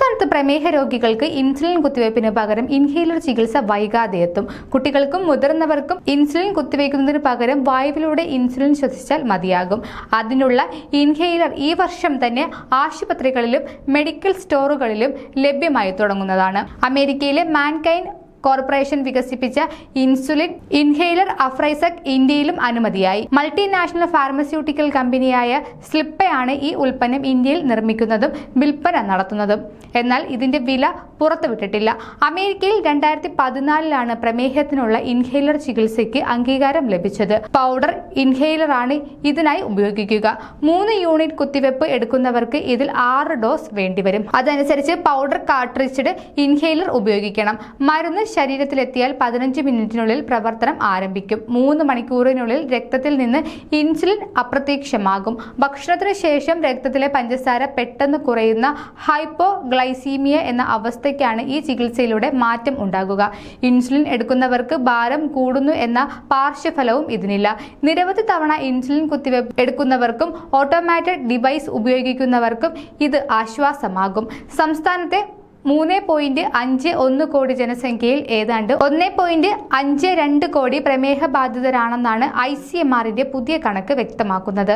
സംസ്ഥാനത്ത് പ്രമേഹ രോഗികൾക്ക് ഇൻസുലിൻ കുത്തിവയ്പ്പിന് പകരം ഇൻഹേലർ ചികിത്സ വൈകാതെ എത്തും. കുട്ടികൾക്കും മുതിർന്നവർക്കും ഇൻസുലിൻ കുത്തിവയ്ക്കുന്നതിന് പകരം വായുവിലൂടെ ഇൻസുലിൻ ശ്വസിച്ചാൽ മതിയാകും. അതിനുള്ള ഇൻഹേലർ ഈ വർഷം തന്നെ ആശുപത്രികളിലും മെഡിക്കൽ സ്റ്റോറുകളിലും ലഭ്യമായി തുടങ്ങുന്നതാണ്. അമേരിക്കയിലെ മാൻകൈൻ കോർപ്പറേഷൻ വികസിപ്പിച്ച ഇൻസുലിൻ ഇൻഹെയിലർ അഫ്രൈസക് ഇന്ത്യയിലും അനുമതിയായി. മൾട്ടിനാഷണൽ ഫാർമസ്യൂട്ടിക്കൽ കമ്പനിയായ സ്ലിപ്പയാണ് ഈ ഉൽപ്പന്നം ഇന്ത്യയിൽ നിർമ്മിക്കുന്നതും വിൽപ്പന നടത്തുന്നതും. എന്നാൽ ഇതിന്റെ വില പുറത്തുവിട്ടിട്ടില്ല. അമേരിക്കയിൽ രണ്ടായിരത്തി പതിനാലിലാണ് പ്രമേഹത്തിനുള്ള ഇൻഹേലർ ചികിത്സയ്ക്ക് അംഗീകാരം ലഭിച്ചത്. പൗഡർ ഇൻഹേലർ ആണ് ഇതിനായി ഉപയോഗിക്കുക. മൂന്ന് യൂണിറ്റ് കുത്തിവെപ്പ് എടുക്കുന്നവർക്ക് ഇതിൽ ആറ് ഡോസ് വേണ്ടിവരും. അതനുസരിച്ച് പൗഡർ കാർട്രിജ്ഡ് ഇൻഹേലർ ഉപയോഗിക്കണം. മരുന്ന് ശരീരത്തിലെത്തിയാൽ പതിനഞ്ച് മിനിറ്റിനുള്ളിൽ പ്രവർത്തനം ആരംഭിക്കും. മൂന്ന് മണിക്കൂറിനുള്ളിൽ രക്തത്തിൽ നിന്ന് ഇൻസുലിൻ അപ്രത്യക്ഷമാകും. ഭക്ഷണത്തിന് ശേഷം രക്തത്തിലെ പഞ്ചസാര പെട്ടെന്ന് കുറയുന്ന ഹൈപ്പോഗ്ലൈസീമിയ എന്ന അവസ്ഥയ്ക്കാണ് ഈ ചികിത്സയിലൂടെ മാറ്റം ഉണ്ടാകുക. ഇൻസുലിൻ എടുക്കുന്നവർക്ക് ഭാരം കൂടുന്നു എന്ന പാർശ്വഫലവും ഇതിനില്ല. നിരവധി തവണ ഇൻസുലിൻ കുത്തിവെപ്പ് എടുക്കുന്നവർക്കും ഓട്ടോമാറ്റഡ് ഡിവൈസ് ഉപയോഗിക്കുന്നവർക്കും ഇത് ആശ്വാസമാകും. സംസ്ഥാനത്തെ മൂന്ന് പോയിന്റ് അഞ്ച് ഒന്ന് കോടി ജനസംഖ്യയിൽ ഏതാണ്ട് ഒന്ന് പോയിന്റ് അഞ്ച് രണ്ട് കോടി പ്രമേഹ ബാധിതരാണെന്നാണ് ഐ സി എം ആറിന്റെ പുതിയ കണക്ക് വ്യക്തമാക്കുന്നത്.